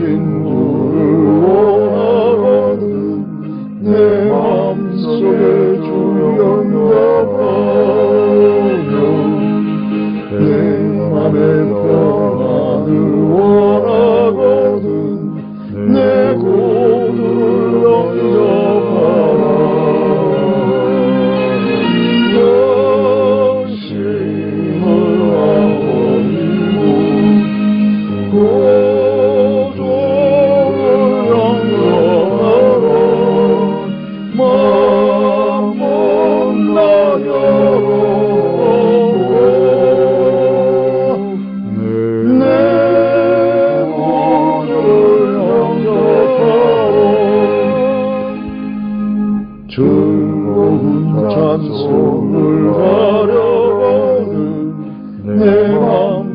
ocean 즐거운 찬송을 하려거늘 내 마음